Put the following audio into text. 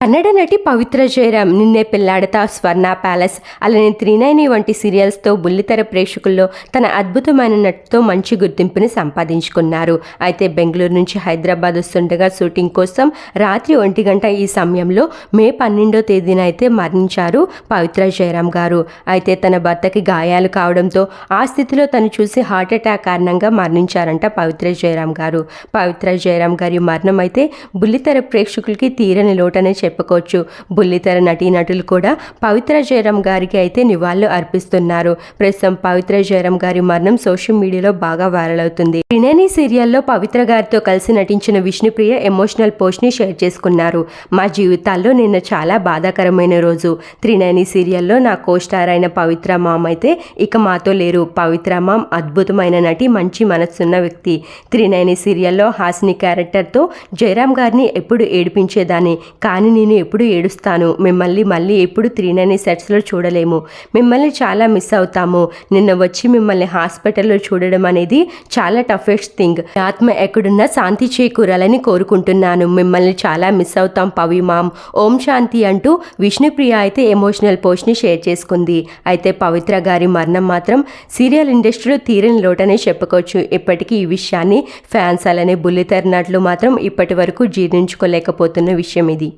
కన్నడ నటి పవిత్ర జయరాం నిన్నే పెళ్ళాడతా స్వర్ణ ప్యాలెస్ అలానే త్రీనైని వంటి సీరియల్స్తో బుల్లితెర ప్రేక్షకుల్లో తన అద్భుతమైన నటుతో మంచి గుర్తింపుని సంపాదించుకున్నారు. అయితే బెంగళూరు నుంచి హైదరాబాద్ వస్తుండగా షూటింగ్ కోసం రాత్రి ఒంటి గంట ఈ సమయంలో మే పన్నెండో తేదీన అయితే మరణించారు పవిత్ర జయరాం గారు. అయితే తన భర్తకి గాయాలు కావడంతో ఆ స్థితిలో తను చూసి హార్ట్ అటాక్ కారణంగా మరణించారంట పవిత్ర జయరాం గారు. పవిత్ర జయరాం గారి మరణం అయితే బుల్లితెర ప్రేక్షకులకి తీరని లోటనే చెప్పుకోవచ్చు. బుల్లితెర నటీనటులు కూడా పవిత్ర జయరాం గారికి అయితే నివాళులు అర్పిస్తున్నారు. ప్రస్తుతం పవిత్ర జయరాం గారి మరణం సోషల్ మీడియాలో బాగా వైరల్ అవుతుంది. త్రినేని సీరియల్లో పవిత్ర గారితో కలిసి నటించిన విష్ణుప్రియ ఎమోషనల్ పోస్ట్ని షేర్ చేసుకున్నారు. మా జీవితాల్లో నిన్న చాలా బాధాకరమైన రోజు. త్రినేని సీరియల్లో నా కోస్టార్ అయిన పవిత్ర మామ్ అయితే ఇక మాతో లేరు. పవిత్ర మామ్ అద్భుతమైన నటి మంచి మనస్సున్న వ్యక్తి. త్రినేని సీరియల్లో హాసిని క్యారెక్టర్తో జయరాం గారిని ఎప్పుడు ఏడిపించేదాన్ని? కానీ నేను ఎప్పుడు ఏడుస్తాను. మిమ్మల్ని మళ్ళీ ఎప్పుడు త్రీనైన్ సెట్స్లో చూడలేము. మిమ్మల్ని చాలా మిస్ అవుతాము. నిన్న వచ్చి మిమ్మల్ని హాస్పిటల్లో చూడడం అనేది చాలా టఫెస్ట్ థింగ్ ఆత్మ ఎక్కడున్నా శాంతి చేకూరాలని కోరుకుంటున్నాను. మిమ్మల్ని చాలా మిస్ అవుతాం పవి మామ్. ఓం శాంతి అంటూ విష్ణుప్రియ అయితే ఎమోషనల్ పోస్ట్ని షేర్ చేసుకుంది. అయితే పవిత్ర గారి మరణం మాత్రం సీరియల్ ఇండస్ట్రీలో తీరని లోటనే చెప్పుకోవచ్చు. ఇప్పటికీ ఈ విషయాన్ని ఫ్యాన్స్ అలానే బుల్లితెరనాట్లు మాత్రం ఇప్పటి వరకు జీర్ణించుకోలేకపోతున్న విషయం ఇది.